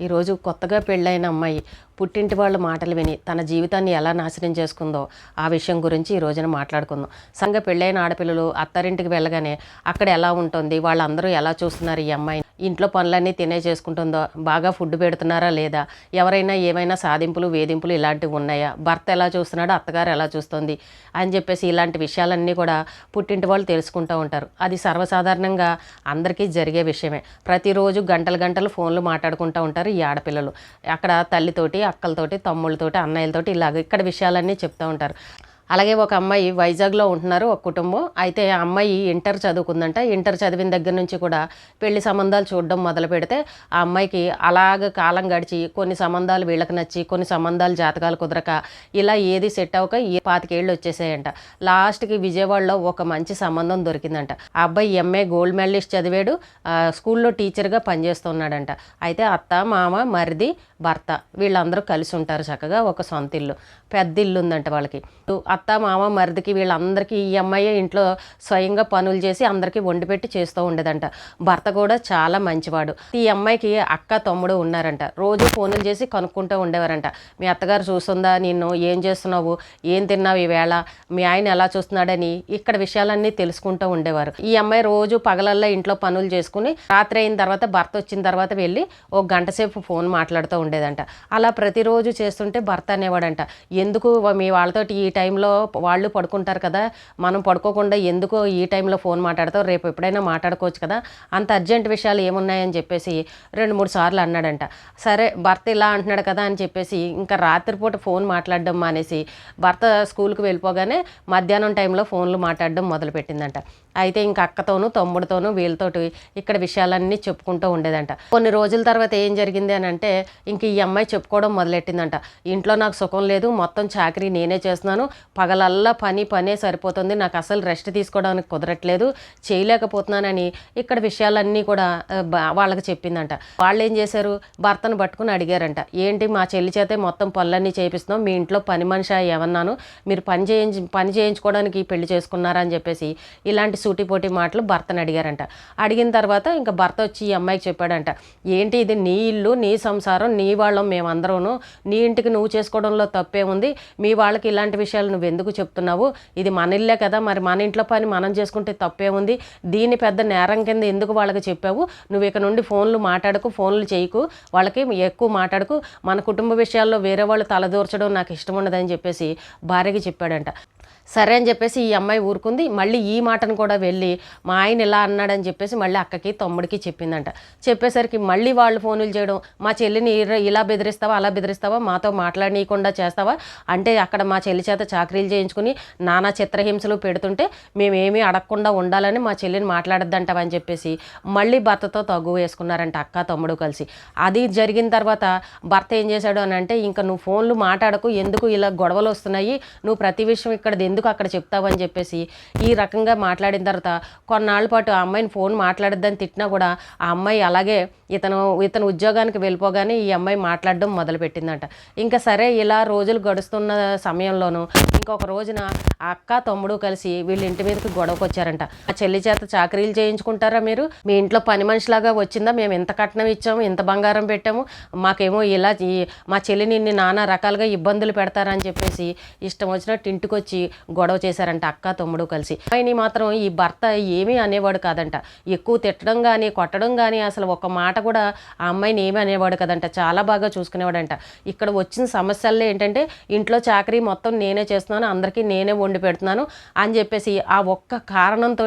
ఈరోజు కొత్తగా పెళ్ళైన అమ్మాయి. పుట్టింటి వాళ్ళ మాటలు విని తన జీవితాన్ని ఎలా నాశనం చేసుకుందో ఆ విషయం గురించి ఈ రోజున మాట్లాడుకుందాం. సంఘ పెళ్ళైన ఆడపిల్లలు అత్తారింటికి వెళ్ళగానే అక్కడ ఎలా ఉంటుంది వాళ్ళందరూ ఎలా చూస్తున్నారు ఈ అమ్మాయి ఇంట్లో పనులన్నీ తినే చేసుకుంటుందో బాగా ఫుడ్ పెడుతున్నారా లేదా? ఎవరైనా ఏమైనా సాధింపులు వేధింపులు ఇలాంటివి ఉన్నాయా? భర్త ఎలా చూస్తున్నాడో అత్తగారు ఎలా చూస్తుంది? అని చెప్పేసి ఇలాంటి విషయాలన్నీ కూడా పుట్టింటి వాళ్ళు తెలుసుకుంటూ ఉంటారు. అది సర్వసాధారణంగా అందరికీ జరిగే విషయమే. ప్రతిరోజు గంటలు గంటలు ఫోన్లు మాట్లాడుకుంటూ ఉంటారు ఈ ఆడపిల్లలు. అక్కడ తల్లితోటి అక్కలతోటి తమ్ముళ్ళతోటి అన్నయ్యలతోటి ఇలాగ ఇక్కడ విషయాలన్నీ చెప్తూ ఉంటారు. అలాగే ఒక అమ్మాయి వైజాగ్లో ఉంటున్నారు ఒక కుటుంబం. అయితే ఆ అమ్మాయి ఇంటర్ చదువుకుందంట. ఇంటర్ చదివిన దగ్గర నుంచి కూడా పెళ్ళి సంబంధాలు చూడడం మొదలు పెడితే ఆ అమ్మాయికి అలాగ కాలం గడిచి కొన్ని సంబంధాలు వీళ్ళకి నచ్చి కొన్ని సంబంధాలు జాతకాలు కుదరక ఇలా ఏది సెట్ అవ్వక ఈ పాతికేళ్ళు వచ్చేసాయంట. లాస్ట్కి విజయవాడలో ఒక మంచి సంబంధం దొరికిందంట. ఆ అబ్బాయి ఎంఏ గోల్డ్ మెడలిస్ట్ చదివాడు. స్కూల్లో టీచర్గా పనిచేస్తున్నాడంట. అయితే అత్త మామ మరిది భర్త వీళ్ళందరూ కలిసి ఉంటారు చక్కగా ఒక సొంత ఇల్లు పెద్ద ఇల్లు ఉందంట వాళ్ళకి. అత్త మామ మరిదికి వీళ్ళందరికీ ఈ అమ్మాయి ఇంట్లో స్వయంగా పనులు చేసి అందరికీ వండి పెట్టి చేస్తూ ఉండేదంట. భర్త కూడా చాలా మంచివాడు. ఈ అమ్మాయికి అక్క తమ్ముడు ఉన్నారంట. రోజు ఫోన్లు చేసి కనుక్కుంటూ ఉండేవారంట. మీ అత్తగారు చూస్తుందా? నిన్ను ఏం చేస్తున్నావు? ఏం తిన్నావు ఈవేళ? మీ ఆయన ఎలా చూస్తున్నాడని? ఇక్కడ విషయాలన్నీ తెలుసుకుంటూ ఉండేవారు. ఈ అమ్మాయి రోజు పగలల్లో ఇంట్లో పనులు చేసుకుని రాత్రి అయిన తర్వాత భర్త వచ్చిన తర్వాత వెళ్ళి ఒక గంట సేపు ఫోన్ మాట్లాడుతూ ఉండేదంట. అలా ప్రతిరోజు చేస్తుంటే భర్త అనేవాడంట. ఎందుకు మీ వాళ్ళతోటి ఈ టైంలో వాళ్ళు పడుకుంటారు కదా మనం పడుకోకుండా ఎందుకు ఈ టైంలో ఫోన్ మాట్లాడతావు రేపు ఎప్పుడైనా మాట్లాడుకోవచ్చు కదా అంత అర్జెంట్ విషయాలు ఏమున్నాయని చెప్పేసి రెండు మూడు సార్లు అన్నాడంట. సరే భర్త ఇలా అంటున్నాడు కదా అని చెప్పేసి ఇంకా రాత్రిపూట ఫోన్ మాట్లాడడం మానేసి భర్త స్కూల్కి వెళ్ళిపోగానే మధ్యాహ్నం టైంలో ఫోన్లు మాట్లాడడం మొదలుపెట్టిందంట. అయితే ఇంక అక్కతోనూ తమ్ముడితోనూ వీళ్ళతోటి ఇక్కడ విషయాలన్నీ చెప్పుకుంటూ ఉండేదంట. కొన్ని రోజుల తర్వాత ఏం జరిగింది అని అంటే ఇంక ఈ అమ్మాయి చెప్పుకోవడం మొదలెట్టిందంట. ఇంట్లో నాకు సుఖం లేదు మొత్తం చాకరీ నేనే చేస్తున్నాను పగలల్లా పని పనే సరిపోతుంది నాకు అసలు రెస్ట్ తీసుకోవడానికి కుదరట్లేదు చేయలేకపోతున్నానని ఇక్కడ విషయాలన్నీ కూడా వాళ్ళకి చెప్పిందంట. వాళ్ళు ఏం చేశారు? భర్తను పట్టుకుని అడిగారంట. ఏంటి మా చెల్లి చేతే మొత్తం పనులన్నీ చేపిస్తున్నాం మీ ఇంట్లో పని మనిషి ఏమన్నాను? మీరు పని చేయించి పని చేయించుకోవడానికి పెళ్ళి చేసుకున్నారా? అని చెప్పేసి ఇలాంటి సూటిపోటి మాటలు భర్తను అడిగారంట. అడిగిన తర్వాత ఇంకా భర్త వచ్చి ఈ అమ్మాయికి చెప్పాడంట ఏంటి ఇది నీ ఇల్లు నీ సంసారం నీ వాళ్ళం మేమందరూను? నీ ఇంటికి నువ్వు చేసుకోవడంలో తప్పే ఉంది. మీ వాళ్ళకి ఇలాంటి విషయాలు నువ్వు ఎందుకు చెప్తున్నావు? ఇది మన ఇల్లే కదా మరి మన ఇంట్లో పని మనం చేసుకుంటే తప్పే ఉంది. దీన్ని పెద్ద నేరం కింద ఎందుకు వాళ్ళకి చెప్పావు? నువ్వు ఇక నుండి ఫోన్లు మాట్లాడకు ఫోన్లు చేయకు. వాళ్ళకి ఎక్కువ మాట్లాడకు. మన కుటుంబ విషయాల్లో వేరే వాళ్ళు తలదూర్చడం నాకు ఇష్టం ఉండదని చెప్పేసి భార్యకి చెప్పాడంట. సరే అని చెప్పేసి ఈ అమ్మాయి ఊరుకుంది. మళ్ళీ ఈ మాటను కూడా వెళ్ళి మా ఆయన ఇలా అన్నాడని చెప్పేసి మళ్ళీ అక్కకి తమ్ముడికి చెప్పిందంట. చెప్పేసరికి మళ్ళీ వాళ్ళు ఫోన్లు చేయడం మా చెల్లిని ఇలా బెదిరిస్తావా అలా బెదిరిస్తావా మాతో మాట్లాడనీయకుండా చేస్తావా? అంటే అక్కడ మా చెల్లి చేత చాకరీలు చేయించుకుని నానా చిత్రహింసలు పెడుతుంటే మేమేమీ అడగకుండా ఉండాలని మా చెల్లిని మాట్లాడద్దంటావని చెప్పేసి మళ్ళీ భర్తతో తగ్గు వేసుకున్నారంట అక్క తమ్ముడు కలిసి. అది జరిగిన తర్వాత భర్త ఏం చేశాడు అని అంటే ఇంకా నువ్వు ఫోన్లు మాట్లాడకు ఎందుకు ఇలా గొడవలు వస్తున్నాయి? నువ్వు ప్రతి విషయం ఇక్కడ ఎందుకు అక్కడ చెప్తావని చెప్పేసి ఈ రకంగా మాట్లాడిన తర్వాత కొన్నాళ్ళ పాటు ఆ అమ్మాయిని ఫోన్ మాట్లాడద్దని తిట్టినా కూడా ఆ అమ్మాయి అలాగే ఇతను ఇతను ఉద్యోగానికి వెళ్ళిపోగానే ఈ అమ్మాయి మాట్లాడడం మొదలుపెట్టిందంట. ఇంకా సరే ఇలా రోజులు గడుస్తున్న సమయంలోనూ ఇంకొక రోజున అక్క తమ్ముడు కలిసి వీళ్ళ ఇంటి మీదకి గొడవకు వచ్చారంట ఆ చెల్లి చేత చాకరీలు చేయించుకుంటారా మీరు? మీ ఇంట్లో పని మనిషిలాగా వచ్చిందా? మేము ఎంత కట్నం ఇచ్చాము ఇంత బంగారం పెట్టాము మాకేమో ఇలా ఈ- మా చెల్లిని నానా రకాలుగా ఇబ్బందులు పెడతారని చెప్పేసి ఇష్టం వచ్చినట్టు ఇంటికి వచ్చి గొడవ చేశారంట అక్క తమ్ముడు కలిసి. అమ్మాయిని మాత్రం ఈ భర్త ఏమీ అనేవాడు కాదంట. ఎక్కువ తిట్టడం కానీ కొట్టడం కానీ అసలు ఒక మాట కూడా ఆ అమ్మాయిని ఏమీ అనేవాడు కదంట. చాలా బాగా చూసుకునేవాడంట. ఇక్కడ వచ్చిన సమస్యల్లో ఏంటంటే ఇంట్లో చాకరీ మొత్తం నేనే చేస్తున్నాను అందరికీ నేనే వండి పెడుతున్నాను అని చెప్పేసి ఆ ఒక్క కారణంతో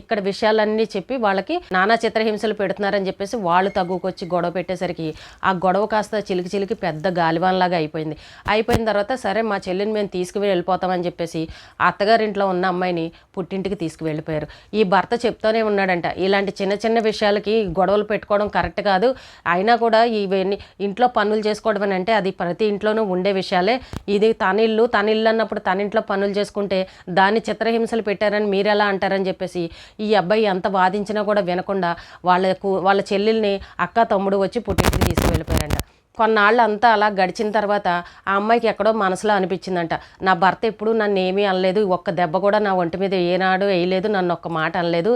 ఇక్కడ విషయాలన్నీ చెప్పి వాళ్ళకి నానా చిత్రహింసలు పెడుతున్నారని చెప్పేసి వాళ్ళు తగ్గుకొచ్చి గొడవ పెట్టేసరికి ఆ గొడవ కాస్త చిలికి చిలికి పెద్ద గాలివాన్లాగా అయిపోయింది. అయిపోయిన తర్వాత సరే మా చెల్లిని మేము తీసుకుని వెళ్ళిపోతామని చెప్పేసి అత్తగారింట్లో ఉన్న అమ్మాయిని పుట్టింటికి తీసుకువెళ్ళిపోయారు. ఈ భర్త చెప్తూనే ఉన్నాడంట ఇలాంటి చిన్న చిన్న విషయాలకి గొడవలు పెట్టుకోవడం కరెక్ట్ కాదు. అయినా కూడా ఇవన్నీ ఇంట్లో పనులు చేసుకోవడం అని అంటే అది ప్రతి ఇంట్లోనూ ఉండే విషయాలే. ఇది తన ఇల్లు తన ఇల్లు అన్నప్పుడు తన ఇంట్లో పనులు చేసుకుంటే దాన్ని చిత్రహింసలు పెట్టారని మీరు ఎలా అంటారని చెప్పేసి ఈ అబ్బాయి ఎంత వాదించినా కూడా వినకుండా వాళ్ళకు వాళ్ళ చెల్లెల్ని అక్క తమ్ముడు వచ్చి పుట్టింటికి తీసుకువెళ్ళిపోయారంట. కొన్నాళ్ళు అంతా అలా గడిచిన తర్వాత ఆ అమ్మాయికి ఎక్కడో మనసులో అనిపించిందంట. నా భర్త ఎప్పుడు నన్ను ఏమీ అనలేదు ఒక్క దెబ్బ కూడా నా ఒంటి మీద ఏనాడు వేయలేదు నన్ను ఒక్క మాట అనలేదు.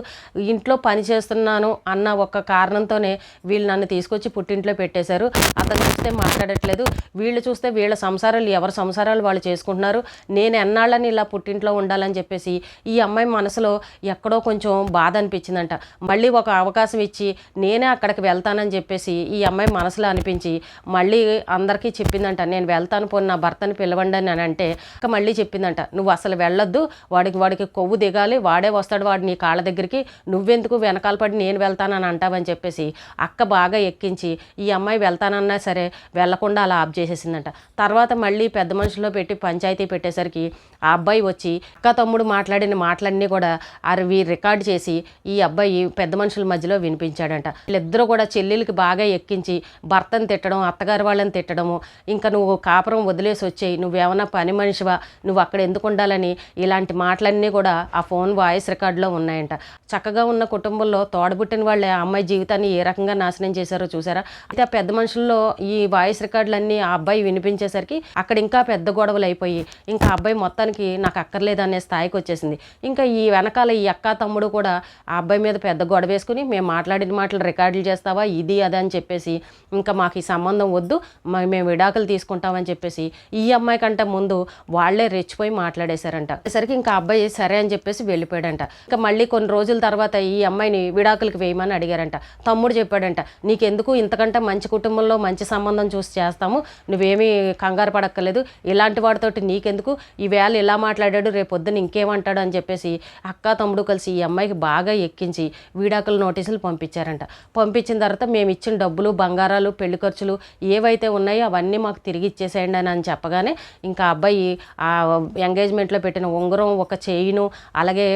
ఇంట్లో పని చేస్తున్నాను అన్న ఒక్క కారణంతోనే వీళ్ళు నన్ను తీసుకొచ్చి పుట్టింట్లో పెట్టేశారు. అతను చూస్తే మాట్లాడట్లేదు. వీళ్ళు చూస్తే వీళ్ళ సంసారాలు ఎవరి సంసారాలు వాళ్ళు చేసుకుంటున్నారు. నేను ఎన్నాళ్ళని ఇలా పుట్టింట్లో ఉండాలని చెప్పేసి ఈ అమ్మాయి మనసులో ఎక్కడో కొంచెం బాధ అనిపించిందంట. మళ్ళీ ఒక అవకాశం ఇచ్చి నేనే అక్కడికి వెళ్తానని చెప్పేసి ఈ అమ్మాయి మనసులో అనిపించి మళ్ళీ అందరికీ చెప్పిందంట నేను వెళ్తాను పోని నా భర్తని పిలవండి అని అంటే ఇంకా మళ్ళీ చెప్పిందంట నువ్వు అసలు వెళ్ళొద్దు వాడికి వాడికి కొవ్వు దిగాలి వాడే వస్తాడు వాడు నీ కాళ్ళ దగ్గరికి నువ్వెందుకు వెనకాల పడి నేను వెళ్తానని అంటావని చెప్పేసి అక్క బాగా ఎక్కించి ఈ అమ్మాయి వెళ్తానన్నా సరే వెళ్ళకుండా అలా ఆప్ చేసేసిందంట. తర్వాత మళ్ళీ పెద్ద మనుషుల్లో పెట్టి పంచాయతీ పెట్టేసరికి ఆ అబ్బాయి వచ్చి అక్క తమ్ముడు మాట్లాడిన మాటలన్నీ కూడా అవి రికార్డ్ చేసి ఈ అబ్బాయి పెద్ద మనుషుల మధ్యలో వినిపించాడంట. వీళ్ళిద్దరూ కూడా చెల్లెలకి బాగా ఎక్కించి భర్తను తిట్టడం అత్తగారి వాళ్ళని తిట్టడము ఇంకా నువ్వు కాపురం వదిలేసి వచ్చేయి నువ్వేమన్నా పని మనిషివా నువ్వు అక్కడ ఎందుకు ఉండాలని ఇలాంటి మాటలన్నీ కూడా ఆ ఫోన్ వాయిస్ రికార్డులో ఉన్నాయంట. చక్కగా ఉన్న కుటుంబంలో తోడబుట్టిన వాళ్ళే ఆ అమ్మాయి జీవితాన్ని ఏ రకంగా నాశనం చేశారో చూసారా? అయితే ఆ పెద్ద మనుషుల్లో ఈ వాయిస్ రికార్డులన్నీ ఆ అబ్బాయి వినిపించేసరికి అక్కడ ఇంకా పెద్ద గొడవలు అయిపోయి ఇంకా ఆ అబ్బాయి మొత్తానికి నాకు అక్కర్లేదు అనే స్థాయికి వచ్చేసింది. ఇంకా ఈ వెనకాల ఈ అక్క తమ్ముడు కూడా ఆ అబ్బాయి మీద పెద్ద గొడవ వేసుకుని మేము మాట్లాడిన మాటలు రికార్డులు చేస్తావా? ఇది అది అని చెప్పేసి ఇంకా మాకు ఈ సంబంధం వద్దు మ- మేము విడాకులు తీసుకుంటామని చెప్పేసి ఈ అమ్మాయి కంటే ముందు వాళ్ళే రెచ్చిపోయి మాట్లాడేశారంట. సరికి ఇంకా అబ్బాయి సరే అని చెప్పేసి వెళ్ళిపోయాడంట. ఇంకా మళ్ళీ కొన్ని రోజుల తర్వాత ఈ అమ్మాయిని విడాకులకి వేయమని అడిగారంట. తమ్ముడు చెప్పాడంట నీకెందుకు ఇంతకంటే మంచి కుటుంబంలో మంచి సంబంధం చూసి చేస్తాము నువ్వేమీ కంగారు పడక్కర్లేదు ఇలాంటి వాడితోటి నీకెందుకు ఈ వేళ ఇలా మాట్లాడాడు రేపొద్దున ఇంకేమంటాడు అని చెప్పేసి అక్క తమ్ముడు కలిసి ఈ అమ్మాయికి బాగా ఎక్కించి వీడాకుల నోటీసులు పంపించారంట. పంపించిన తర్వాత మేము ఇచ్చిన డబ్బులు బంగారాలు పెళ్ళి ఖర్చులు ఏవైతే ఉన్నాయో అవన్నీ మాకు తిరిగి ఇచ్చేసేయండి అని అని చెప్పగానే ఇంకా అబ్బాయి ఆ ఎంగేజ్మెంట్లో పెట్టిన ఉంగరం ఒక చేయిను అలాగే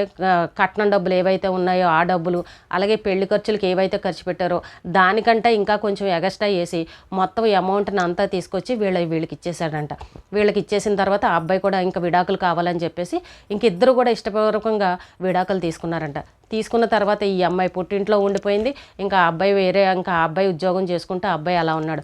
కట్నం డబ్బులు ఏవైతే ఉన్నాయో ఆ డబ్బులు అలాగే పెళ్ళి ఖర్చులకు ఏవైతే ఖర్చు పెట్టారో దానికంటే ఇంకా కొంచెం ఎగస్ట్రా వేసి మొత్తం అమౌంట్ని అంతా తీసుకొచ్చి వీళ్ళ వీళ్ళకి ఇచ్చేసాడంట వీళ్ళకి ఇచ్చేసిన తర్వాత ఆ అబ్బాయి కూడా ఇంకా విడాకులు కావాలని చెప్పేసి ఇంక ఇద్దరు కూడా ఇష్టపూర్వకంగా విడాకులు తీసుకున్నారంట. తీసుకున్న తర్వాత ఈ అమ్మాయి పుట్టింట్లో ఉండిపోయింది. ఇంకా ఆ అబ్బాయి వేరే ఇంకా ఆ అబ్బాయి ఉద్యోగం చేసుకుంటే ఆ అబ్బాయి అలా ఉన్నాడు.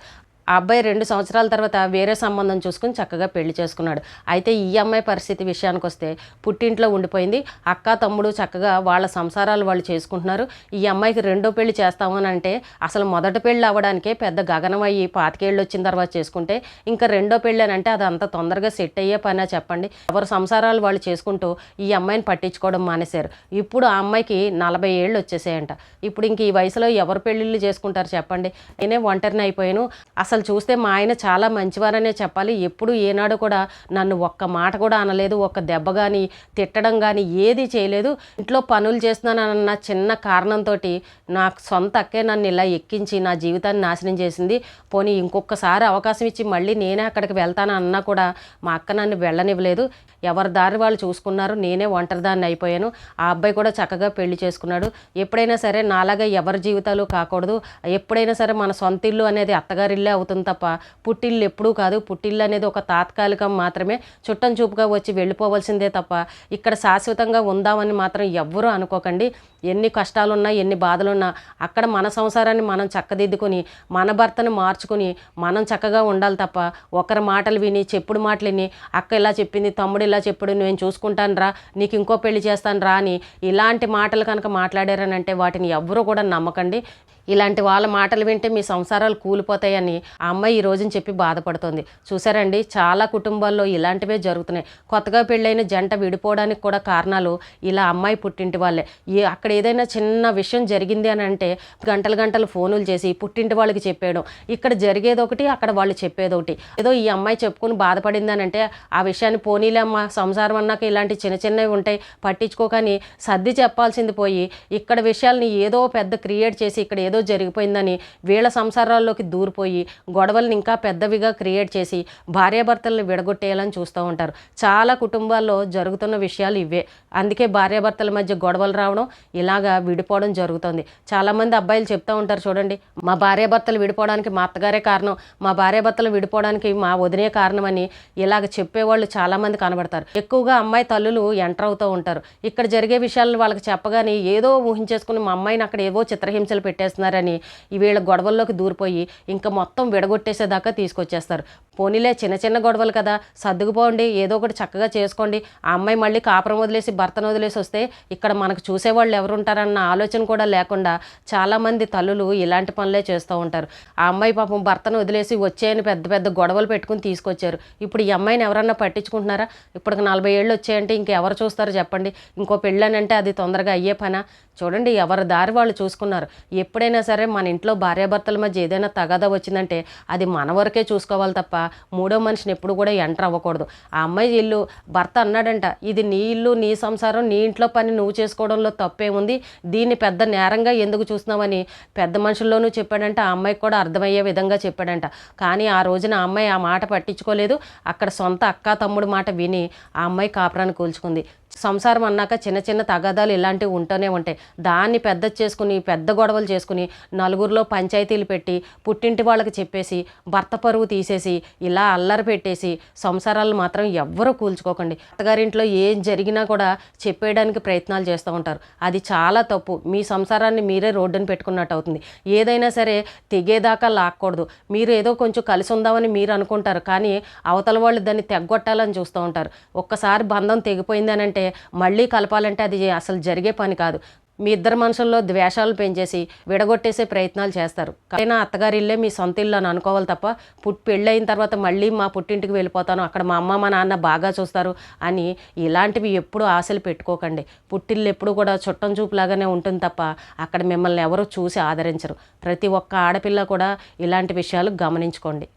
ఆ అబ్బాయి రెండు సంవత్సరాల తర్వాత వేరే సంబంధం చూసుకుని చక్కగా పెళ్ళి చేసుకున్నాడు. అయితే ఈ అమ్మాయి పరిస్థితి విషయానికి వస్తే పుట్టింట్లో ఉండిపోయింది. అక్క తమ్ముడు చక్కగా వాళ్ళ సంసారాలు వాళ్ళు చేసుకుంటున్నారు. ఈ అమ్మాయికి రెండో పెళ్ళి చేస్తామని అంటే అసలు మొదటి పెళ్ళి అవ్వడానికే పెద్ద గగనం అయ్యి పాతికేళ్ళు వచ్చిన తర్వాత చేసుకుంటే ఇంకా రెండో పెళ్ళి అని అంటే అది అంత తొందరగా సెట్ అయ్యే పనా చెప్పండి. ఎవరి సంసారాలు వాళ్ళు చేసుకుంటూ ఈ అమ్మాయిని పట్టించుకోవడం మానేశారు. ఇప్పుడు ఆ అమ్మాయికి నలభై ఏళ్ళు వచ్చేసాయంట. ఇప్పుడు ఇంక ఈ వయసులో ఎవరు పెళ్ళిళ్ళు చేసుకుంటారు చెప్పండి. నేనే ఒంటరిని అయిపోయాను. అసలు అసలు చూస్తే మా ఆయన చాలా మంచివారనే చెప్పాలి. ఎప్పుడు ఏనాడు కూడా నన్ను ఒక్క మాట కూడా అనలేదు. ఒక్క దెబ్బ కానీ తిట్టడం కానీ ఏది చేయలేదు. ఇంట్లో పనులు చేస్తున్నానన్న చిన్న కారణంతో నాకు సొంత అక్కే నన్ను ఇలా ఎక్కించి నా జీవితాన్ని నాశనం చేసింది. పోనీ ఇంకొకసారి అవకాశం ఇచ్చి మళ్ళీ నేనే అక్కడికి వెళ్తాను అన్నా కూడా మా అక్క నన్ను వెళ్ళనివ్వలేదు. ఎవరి దారి వాళ్ళు చూసుకున్నారు నేనే ఒంటరిదాన్ని అయిపోయాను. ఆ అబ్బాయి కూడా చక్కగా పెళ్ళి చేసుకున్నాడు. ఎప్పుడైనా సరే నాలాగా ఎవరి జీవితాలు కాకూడదు. ఎప్పుడైనా సరే మన సొంత ఇల్లు అనేది అత్తగారిల్లే అవుతుంది తప్ప పుట్టిల్లు ఎప్పుడూ కాదు. పుట్టిల్లు అనేది ఒక తాత్కాలికం మాత్రమే. చుట్టం చూపుగా వచ్చి వెళ్ళిపోవలసిందే తప్ప ఇక్కడ శాశ్వతంగా ఉందామని మాత్రం ఎవ్వరూ అనుకోకండి. ఎన్ని కష్టాలున్నా ఎన్ని బాధలున్నా అక్కడ మన సంసారాన్ని మనం చక్కదిద్దుకొని మన భర్తను మార్చుకుని మనం చక్కగా ఉండాలి తప్ప ఒకరి మాటలు విని చెప్పుడు మాటలు విని అక్క ఇలా చెప్పింది తమ్ముడు ఇలా చెప్పాడు నేను చూసుకుంటాను రా నీకు ఇంకో పెళ్ళి చేస్తాను రా అని ఇలాంటి మాటలు కనుక మాట్లాడారని అంటే వాటిని ఎవ్వరూ కూడా నమ్మకండి. ఇలాంటి వాళ్ళ మాటలు వింటే మీ సంసారాలు కూలిపోతాయని ఆ అమ్మాయి ఈ రోజుని చెప్పి బాధపడుతోంది. చూసారండి చాలా కుటుంబాల్లో ఇలాంటివే జరుగుతున్నాయి. కొత్తగా పెళ్ళైన జంట విడిపోవడానికి కూడా కారణాలు ఇలా అమ్మాయి పుట్టింటి వాళ్ళే. ఏ అక్కడ ఏదైనా చిన్న విషయం జరిగింది అని అంటే గంటలు గంటలు ఫోనులు చేసి పుట్టింటి వాళ్ళకి చెప్పేయడం. ఇక్కడ జరిగేది ఒకటి అక్కడ వాళ్ళు చెప్పేది ఒకటి ఏదో ఈ అమ్మాయి చెప్పుకుని బాధపడింది అని అంటే ఆ విషయాన్ని పోనీలే అమ్మ సంసారం అన్నాక ఇలాంటి చిన్న చిన్నవి ఉంటాయి పట్టించుకోకని సర్ది చెప్పాల్సింది పోయి ఇక్కడ విషయాల్ని ఏదో పెద్ద క్రియేట్ చేసి ఇక్కడ ఏదో జరిగిపోయిందని వీళ్ళ సంసారాల్లోకి దూరిపోయి గొడవల్ని ఇంకా పెద్దవిగా క్రియేట్ చేసి భార్యాభర్తలను విడగొట్టేయాలని చూస్తూ ఉంటారు. చాలా కుటుంబాల్లో జరుగుతున్న విషయాలు ఇవే. అందుకే భార్యాభర్తల మధ్య గొడవలు రావడం ఇలాగా విడిపోవడం జరుగుతుంది. చాలామంది అబ్బాయిలు చెప్తూ ఉంటారు చూడండి మా భార్యాభర్తలు విడిపోవడానికి మా అత్తగారే కారణం. మా భార్యాభర్తలు విడిపోవడానికి మా వదినే కారణమని ఇలాగ చెప్పేవాళ్ళు చాలామంది కనబడతారు. ఎక్కువగా అమ్మాయి తల్లులు ఎంటర్ అవుతూ ఉంటారు. ఇక్కడ జరిగే విషయాలను వాళ్ళకి చెప్పగానే ఏదో ఊహించేసుకుని మా అమ్మాయిని అక్కడ ఏవో చిత్రహింసలు పెట్టేస్తున్నారని వీళ్ళ గొడవల్లోకి దూరిపోయి ఇంకా మొత్తం విడగొట్టేసేదాకా తీసుకొచ్చేస్తారు. పోనీలే చిన్న చిన్న గొడవలు కదా. సర్దుకుపోండి ఏదో ఒకటి చక్కగా చేసుకోండి. ఆ అమ్మాయి మళ్ళీ కాపురం వదిలేసి భర్తను వదిలేసి వస్తే ఇక్కడ మనకు చూసేవాళ్ళు ఎవరు ఉంటారన్న ఆలోచన కూడా లేకుండా చాలామంది తల్లులు ఇలాంటి పనులే చేస్తూ ఉంటారు. ఆ అమ్మాయి పాపం భర్తను వదిలేసి వచ్చేయని పెద్ద పెద్ద గొడవలు పెట్టుకుని తీసుకొచ్చారు. ఇప్పుడు ఈ అమ్మాయిని ఎవరన్నా పట్టించుకుంటున్నారా? ఇప్పుడు నలభై ఏళ్ళు వచ్చాయంటే ఇంకెవరు చూస్తారు చెప్పండి. ఇంకో పెళ్ళనంటే అది తొందరగా అయ్యే పనా? చూడండి ఎవరి దారి వాళ్ళు చూసుకున్నారు. ఎప్పుడైనా సరే మన ఇంట్లో భార్యాభర్తల మధ్య ఏదైనా తగాదా వచ్చిందంటే అది మన వరకే చూసుకోవాలి తప్ప మూడో మనిషిని ఎప్పుడు కూడా ఎంటర్ అవ్వకూడదు. ఆ అమ్మాయి ఇల్లు భర్త అన్నాడంట ఇది నీ ఇల్లు నీ సంసారం నీ ఇంట్లో పని నువ్వు చేసుకోవడంలో తప్పే ఉంది. దీన్ని పెద్ద నేరంగా ఎందుకు చూస్తున్నావని పెద్ద మనుషుల్లోనూ చెప్పాడంట ఆ అమ్మాయికి కూడా అర్థమయ్యే విధంగా చెప్పాడంట. కానీ ఆ రోజున ఆ అమ్మాయి ఆ మాట పట్టించుకోలేదు. అక్కడ సొంత అక్క తమ్ముడు మాట విని ఆ అమ్మాయి కాపురాన్ని కూల్చుకుంది. సంసారం అన్నాక చిన్న చిన్న తగాదాలు ఇలాంటివి ఉంటూనే ఉంటాయి. దాన్ని పెద్ద చేసుకుని పెద్ద గొడవలు చేసుకుని నలుగురిలో పంచాయతీలు పెట్టి పుట్టింటి వాళ్ళకి చెప్పేసి భర్త పరువు తీసేసి ఇలా అల్లరి పెట్టేసి సంసారాలు మాత్రం ఎవ్వరూ కూల్చుకోకండి. అత్తగారింట్లో ఏం జరిగినా కూడా చెప్పేయడానికి ప్రయత్నాలు చేస్తూ ఉంటారు. అది చాలా తప్పు. మీ సంసారాన్ని మీరే రోడ్డుని పెట్టుకున్నట్టు అవుతుంది. ఏదైనా సరే తెగేదాకా లాక్కూడదు. మీరు ఏదో కొంచెం కలిసి ఉందామని మీరు అనుకుంటారు. కానీ అవతల వాళ్ళు దాన్ని తెగ్గొట్టాలని చూస్తూ ఉంటారు. ఒక్కసారి బంధం తెగిపోయిందనంటే అంటే మళ్ళీ కలపాలంటే అది అసలు జరిగే పని కాదు. మీ ఇద్దరు మనుషుల్లో ద్వేషాలు పెంచేసి విడగొట్టేసే ప్రయత్నాలు చేస్తారు. అయినా అత్తగారి ఇల్లే మీ సొంత ఇల్లు అని అనుకోవాలి తప్ప పుట్టి పెళ్ళయిన తర్వాత మళ్ళీ మా పుట్టింటికి వెళ్ళిపోతాను. అక్కడ మా అమ్మ మా నాన్న బాగా చూస్తారు అని ఇలాంటివి ఎప్పుడూ ఆశలు పెట్టుకోకండి. పుట్టిల్లు ఎప్పుడూ కూడా చుట్టం చూపులాగానే ఉంటుంది తప్ప అక్కడ మిమ్మల్ని ఎవరూ చూసి ఆదరించరు. ప్రతి ఒక్క ఆడపిల్ల కూడా ఇలాంటి విషయాలు గమనించుకోండి.